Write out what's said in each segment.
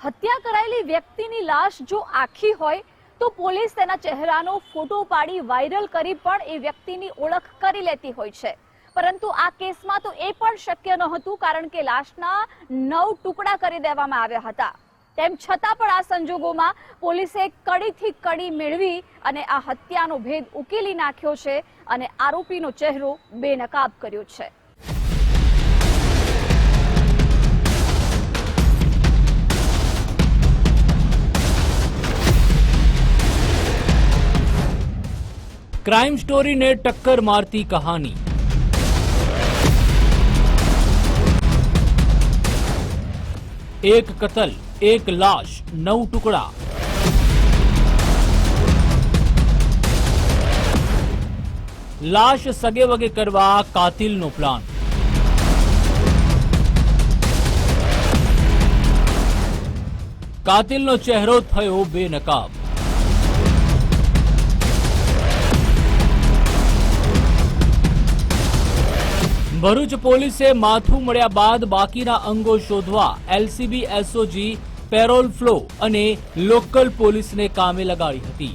હત્યા કરાયેલી વ્યક્તિની લાશ જો આખી હોય તો પોલીસ તેના ચહેરાનો ફોટો પાડી વાયરલ કરી પણ એ વ્યક્તિની ઓળખ કરી લેતી હોય છે. પરંતુ આ કેસમાં તો એ પણ શક્ય નહોતું કારણ કે લાશના નવ ટુકડા કરી દેવામાં આવ્યા હતા. તેમ છતાં પણ આ સંજોગોમાં પોલીસે કડીથી કડી મેળવી અને આ હત્યાનો ભેદ ઉકેલી નાખ્યો છે અને આરોપીનો ચહેરો બેનકાબ કર્યો છે. ક્રાઇમ સ્ટોરીને ટક્કર મારતી કહાની. એક કતલ, એક લાશ, નવ ટુકડા. લાશ સગે વગે કરવા કાતિલનો પ્લાન. કાતિલનો ચહેરો થયો બેનકાબ. ભરૂચ પોલીસે માથું મળ્યા બાદ બાકીના અંગો શોધવા એલસીબી, એસઓજી, પેરોલ ફ્લો અને લોકલ પોલીસને કામે લગાડી હતી.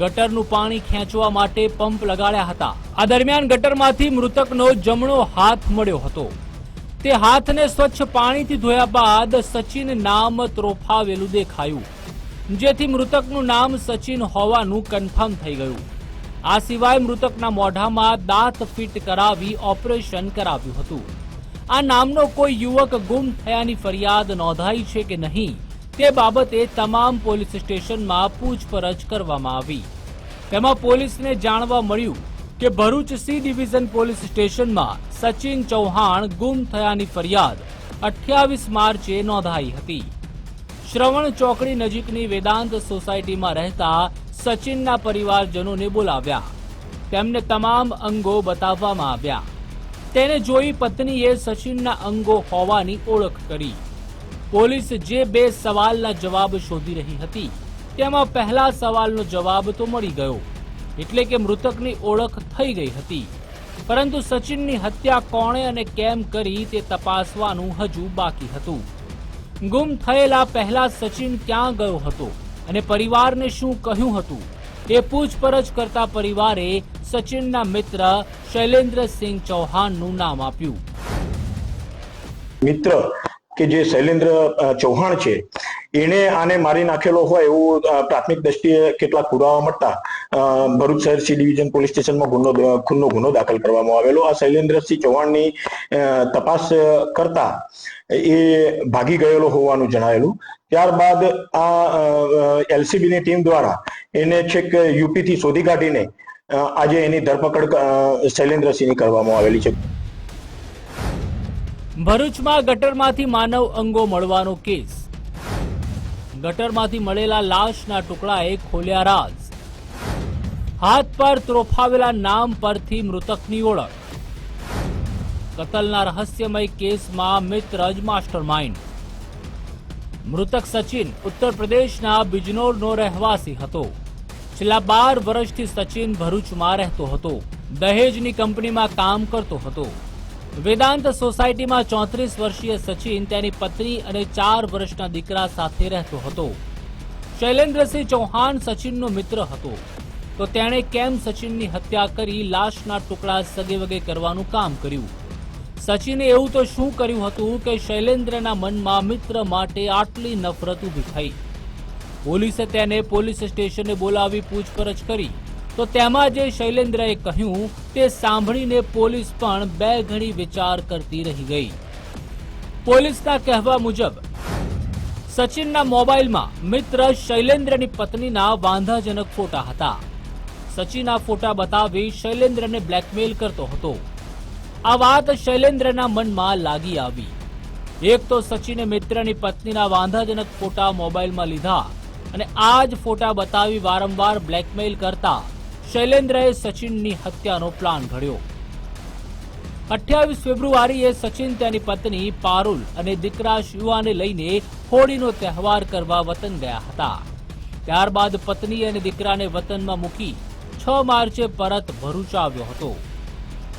ગટરનું પાણી ખેંચવા માટે પંપ લગાડ્યા હતા. આ દરમિયાન ગટરમાંથી મૃતકનો જમણો હાથ મળ્યો હતો. તે હાથને સ્વચ્છ પાણીથી ધોયા બાદ સચિન નામ ત્રોફાવેલું દેખાયું. જેથી મૃતકનું નામ સચિન હોવાનું કન્ફર્મ થઈ ગયું. આ સિવાય મૃતકના મોઢામાં દાંત ફિટ કરાવી ઓપરેશન કરાવ્યું હતું. આ નામનો કોઈ યુવક ગુમ થયાની ફરિયાદ નોંધાઈ છે કે નહીં, તે બાબતે તમામ પોલીસ સ્ટેશનમાં પૂછપરછ કરવામાં આવી. તેમાં પોલીસને જાણવા મળ્યું કે ભરૂચ સી ડિવિઝન પોલીસ સ્ટેશનમાં સચિન ચૌહાણ ગુમ થયાની ફરિયાદ અઠ્યાવીસ માર્ચે નોંધાઈ હતી. શ્રવણ ચોકડી નજીકની વેદાંત સોસાયટીમાં રહેતા સચિનના પરિવારજનોને બોલાવ્યા. તેમને તમામ અંગો બતાવવામાં આવ્યા. તેને જોઈ પત્નીએ સચિનના અંગો હોવાની ઓળખ કરી. પોલીસ જે બે સવાલના જવાબ શોધી રહી હતી, તેમાં પહેલા સવાલનો જવાબ તો મળી ગયો, એટલે કે મૃતકની ઓળખ થઈ ગઈ હતી. પરંતુ સચિનની હત્યા કોણે અને કેમ કરી તે તપાસવાનું હજુ બાકી હતું. ગુમ થયેલા પહેલા સચિન ક્યાં ગયો હતો? અને પરિવારને શું કહ્યું હતું તે પૂછપરછ કરતા પરિવારે સચિનના મિત્ર શૈલેન્દ્રસિંહ ચૌહાણનું નામ આપ્યું. મિત્ર કે જે શૈલેન્દ્ર ચૌહાણ છે, એણે આને મારી નાખેલો હોય એવું પ્રાથમિક દ્રષ્ટિએ કેટલાક પુરાવા મળતા ભરૂચ શહેર સી ડિવિઝન પોલીસ સ્ટેશનમાં ગુનો ખૂનનો ગુનો દાખલ કરવામાં આવેલો. આ શૈલેન્દ્રસિંહ ચૌહાણની તપાસ કરતા એ ભાગી ગયેલો હોવાનું જણાયેલું. ત્યારબાદ આ એલસીબીની ટીમ દ્વારા એને છેક યુપીથી શોધી કાઢીને આજે એની ધરપકડ શૈલેન્દ્રસિંહની કરવામાં આવેલી છે. ભરૂચમાં ગટરમાંથી માનવ અંગો મળવાનો કેસ. ગટરમાંથી મળેલા લાશના ટુકડાએ ખોલ્યા રાજ. હાથ પર ત્રોફાવેલા નામ પરથી મૃતકની ઓળખ. કતલના રહસ્યમય કેસમાં મિત્ર જ માસ્ટર માઇન્ડ મૃતક સચિન ઉત્તર પ્રદેશના બિજનોરનો રહેવાસી હતો. છેલ્લા બાર વર્ષથી સચિન ભરૂચમાં રહેતો હતો. દહેજની કંપનીમાં કામ કરતો હતો. વેદાંત સોસાયટીમાં ચોત્રીસ વર્ષીય સચિન તેની પત્ની અને ચાર વર્ષના દીકરા સાથે રહેતો હતો. શૈલેન્દ્રસિંહ ચૌહાણ સચિનનો મિત્ર હતો. તો તેણે કેમ સચિનની હત્યા કરી, લાશના ટુકડા સગેવગે કરવાનું કામ કર્યું? સચિને એવું તો શું કર્યું હતું કે શૈલેન્દ્રના મનમાં મિત્ર માટે આટલી નફરત ઊભી થઈ? પોલીસે તેને પોલીસ સ્ટેશને બોલાવી પૂછપરછ કરી. તો તેમાં જે શૈલેન્દ્રએ કહ્યું, તે સાંભળીને પોલીસ પણ બે ઘડી વિચાર કરતી રહી ગઈ. પોલીસના કહેવા મુજબ, સચિનના મોબાઈલમાં મિત્ર શૈલેન્દ્રની પત્નીના વાંધાજનક ફોટા હતા. સચિન ફોટા બતાવી શૈલેન્દ્રને બ્લેકમેલ કરતો હતો. આ વાત શૈલેન્દ્રના મનમાં લાગી આવી. એક તો સચિને મિત્રની પત્નીના વાંધાજનક ફોટા મોબાઈલમાં લીધા અને આ જ ફોટા બતાવી વારંવાર બ્લેકમેલ કરતા શૈલેન્દ્રએ સચિનની હત્યાનો પ્લાન ઘડ્યો. અઠ્યાવીસ ફેબ્રુઆરીએ સચિન તેની પત્ની પારુલ અને દીકરા શિવાને લઈને હોળીનો તહેવાર કરવા વતન ગયા હતા. ત્યારબાદ પત્ની અને દીકરાને વતનમાં મૂકી છ માર્ચે પરત ભરૂચ આવ્યો હતો.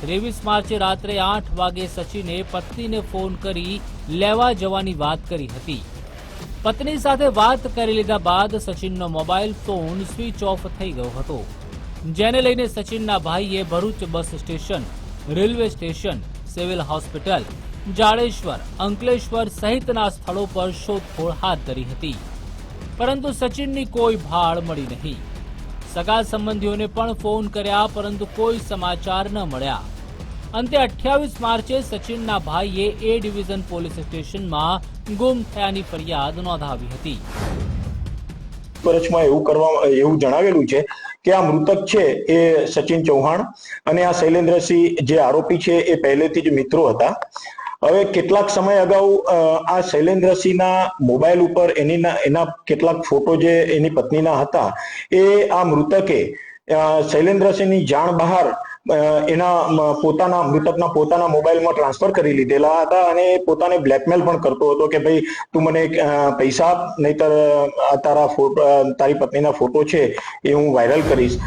ત્રેવીસ માર્ચે રાત્રે આઠ વાગે સચિને પત્નીને ફોન કરી લેવા જવાની વાત કરી હતી. પત્ની સાથે વાત કરી લીધા બાદ સચિનનો મોબાઈલ ફોન સ્વિચ ઓફ થઈ ગયો હતો. જેને લઈને સચિનના ભાઈએ Bharuch bus station, railway station, civil hospital, Jadeshwar, Ankleshwar સહિતના સ્થળો પર શોધખોળ હાથ ધરી હતી. પરંતુ સચિનની કોઈ ભાળ મળી નહીં. સગા સંબંધીઓને પણ ફોન કર્યા, પરંતુ કોઈ સમાચાર ન મળ્યા. અંતે અઠ્યાવીસ માર્ચે સચિનના ભાઈએ એ ડિવિઝન પોલીસ સ્ટેશનમાં ગુમ થયાની ફરિયાદ નોંધાવી હતી. એવું કરવા, એવું જણાવેલું છે કે આ મૃતક છે એ સચિન ચૌહાણ અને આ શૈલેન્દ્રસિંહ જે આરોપી છે એ પહેલેથી જ મિત્રો હતા. હવે કેટલાક સમય અગાઉ આ શૈલેન્દ્રસિંહના મોબાઈલ ઉપર એની એના કેટલાક ફોટો જે એની પત્નીના હતા એ આ મૃતકે શૈલેન્દ્રસિંહની જાણ બહાર એના પોતાના મૃતકના પોતાના મોબાઈલમાં ટ્રાન્સફર કરી લીધેલા હતા અને પોતાને બ્લેકમેલ પણ કરતો હતો કે ભાઈ તું મને પૈસા આપ, નહીંતર તારા તારી પત્નીના ફોટો છે એ હું વાયરલ કરીશ.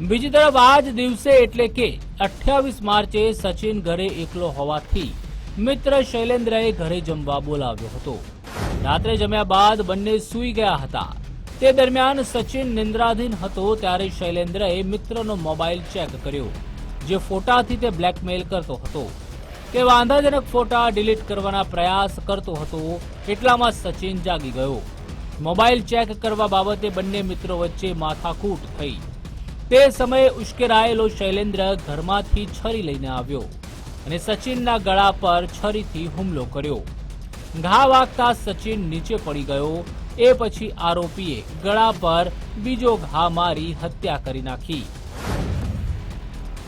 બીજી તરફ આ જ દિવસે એટલે કે અઠ્યાવીસ માર્ચે સચિન ઘરે એકલો હોવાથી મિત્ર શૈલેન્દ્રએ ઘરે જમવા બોલાવ્યો હતો. રાત્રે જમ્યા બાદ બંને સૂઈ ગયા હતા. તે દરમિયાન સચિન નિંદ્રાધીન હતો ત્યારે શૈલેન્દ્રએ મિત્રનો મોબાઈલ ચેક કર્યો, જે ફોટાથી તે બ્લેકમેલ કરતો હતો. તે વાંધાજનક ફોટા ડિલીટ કરવાના પ્રયાસ કરતો હતો, એટલામાં સચિન જાગી ગયો. મોબાઈલ ચેક કરવા બાબતે બંને મિત્રો વચ્ચે માથાકૂટ થઈ તે સમયે ઉશ્કેરાયેલો શૈલેન્દ્ર ઘરમાંથી છરી લઈને આવ્યો અને સચિનના ગળા પર છરીથી હુમલો કર્યો. ઘા વાગતા સચિન નીચે પડી ગયો, એ પછી આરોપીએ ગળા પર બીજો ઘા મારી હત્યા કરી નાખી.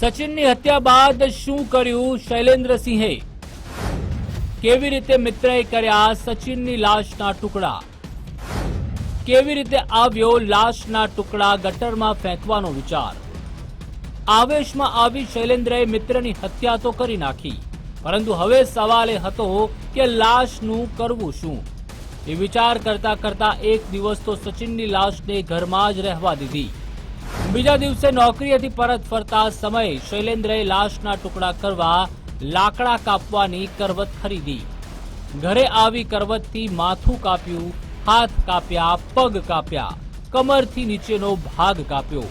સચિનની હત્યા બાદ શું કર્યું શૈલેન્દ્રસિંહે? કેવી રીતે મિત્રએ કર્યા સચિનની લાશના ટુકડા? કેવી રીતે આવ્યો લાશના ટુકડા ગટરમાં ફેંકવાનો વિચાર? આવેશમાં આવી શૈલેન્દ્રએ મિત્રની હત્યા તો કરી નાખી, પરંતુ હવે સવાલ એ હતો કે લાશનું કરવું શું? એ વિચાર કરતા કરતા એક દિવસ તો સચિનની લાશને ઘરમાં જ રહેવા દીધી. બીજા દિવસે નોકરીએથી પરત ફરતા સમયે શૈલેન્દ્રએ લાશના ટુકડા કરવા લાકડા કાપવાની કરવત ખરીદી. ઘરે આવી કરવતથી માથું કાપ્યું, હાથ કાપ્યા, પગ કાપ્યા, કમરથી નીચેનો ભાગ કાપ્યો.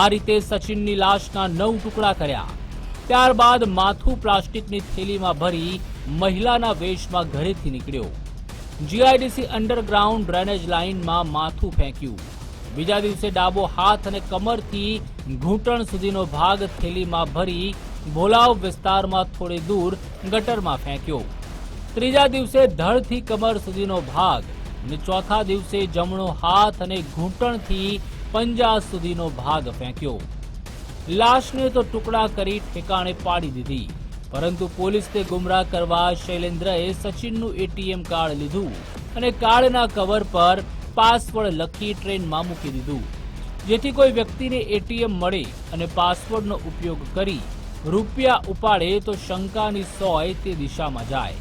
આ રીતે સચિનની લાશના નવ ટુકડા કર્યા. ત્યારબાદ માથું પ્લાસ્ટિકની થેલીમાં ભરી મહિલાના વેશમાં ઘરેથી નીકળ્યો. જીઆઈડીસી અંડરગ્રાઉન્ડ ડ્રેનેજ લાઇનમાં માથું ફેંક્યું. બીજા દિવસે ડાબો હાથ અને કમરથી ઘૂંટણ સુધીનો ભાગ થેલીમાં ભરી ભોલાવ વિસ્તારમાં થોડે દૂર ગટરમાં ફેંક્યો. ત્રીજા દિવસે ધડથી કમર સુધીનો ભાગ અને ચોથા દિવસે જમણો હાથ અને ઘૂંટણથી પંજા સુધીનો ભાગ ફેંક્યો. લાશને તો ટુકડા કરી ઠેકાણે પાડી દીધી, પરંતુ પોલીસને ગુમરાહ કરવા શૈલેન્દ્રએ સચિનનું એટીએમ કાર્ડ લીધું અને કાર્ડના કવર પર પાસવર્ડ લખી ટ્રેનમાં મૂકી દીધું. જેથી કોઈ વ્યક્તિને એટીએમ મળે અને પાસવર્ડનો ઉપયોગ કરી રૂપિયા ઉપાડે તો શંકાની સોય તે દિશામાં જાય.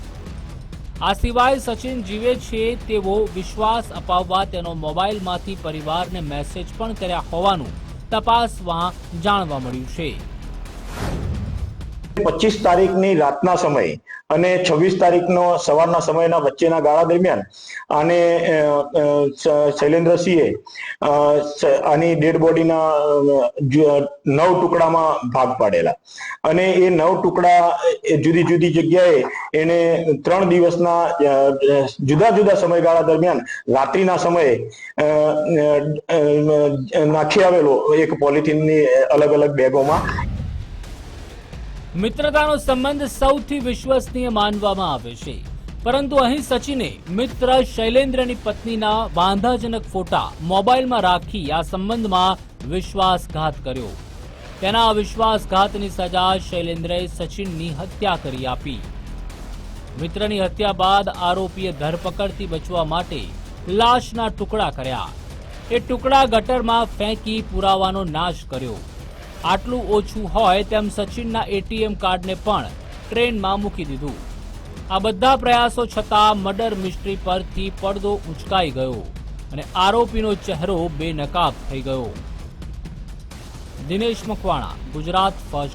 આ સિવાય સચિન જીવે છે તેવો વિશ્વાસ અપાવવા તેનો મોબાઈલમાંથી પરિવારને મેસેજ પણ કર્યા હોવાનું તપાસમાં જાણવા મળ્યું છે. પચીસ તારીખની રાતના સમયે અને છવ્વીસ તારીખનો સવારના સમયના વચ્ચેના ગાળા દરમિયાન આને શૈલેન્દ્રસિંહે આની ડેડ બોડીના નવ ટુકડામાં ભાગ પાડેલા. અને એ નવ ટુકડા જુદી જુદી જગ્યાએ એને ત્રણ દિવસના જુદા જુદા સમયગાળા દરમિયાન રાત્રિના સમયે નાખી આવેલો એક પોલિથીનની અલગ અલગ બેગોમાં મિત્રતાનો સંબંધ સૌથી વિશ્વસનીય માનવામાં આવે છે. પરંતુ અહીં સચિને મિત્ર શૈલેન્દ્રની પત્નીના વાંધાજનક ફોટા મોબાઈલમાં રાખી આ સંબંધમાં વિશ્વાસઘાત કર્યો. તેના વિશ્વાસઘાતની સજા શૈલેન્દ્રએ સચિનની હત્યા કરી આપી. મિત્રની હત્યા બાદ આરોપીએ ધરપકડથી બચવા માટે લાશના ટુકડા કર્યા. એ ટુકડા ગટરમાં ફેંકી પુરાવાનો નાશ કર્યો. આટલું ઓછું હોય તેમ સચિનના એટીએમ કાર્ડને પણ ટ્રેનમાં મૂકી દીધું. આ બધા પ્રયાસો છતાં મર્ડર મિસ્ટ્રી પરથી પડદો ઉંચકાઈ ગયો અને આરોપીનો ચહેરો બેનકાબ થઈ ગયો. દિનેશ મકવાણા, ગુજરાત ફર્સ્ટ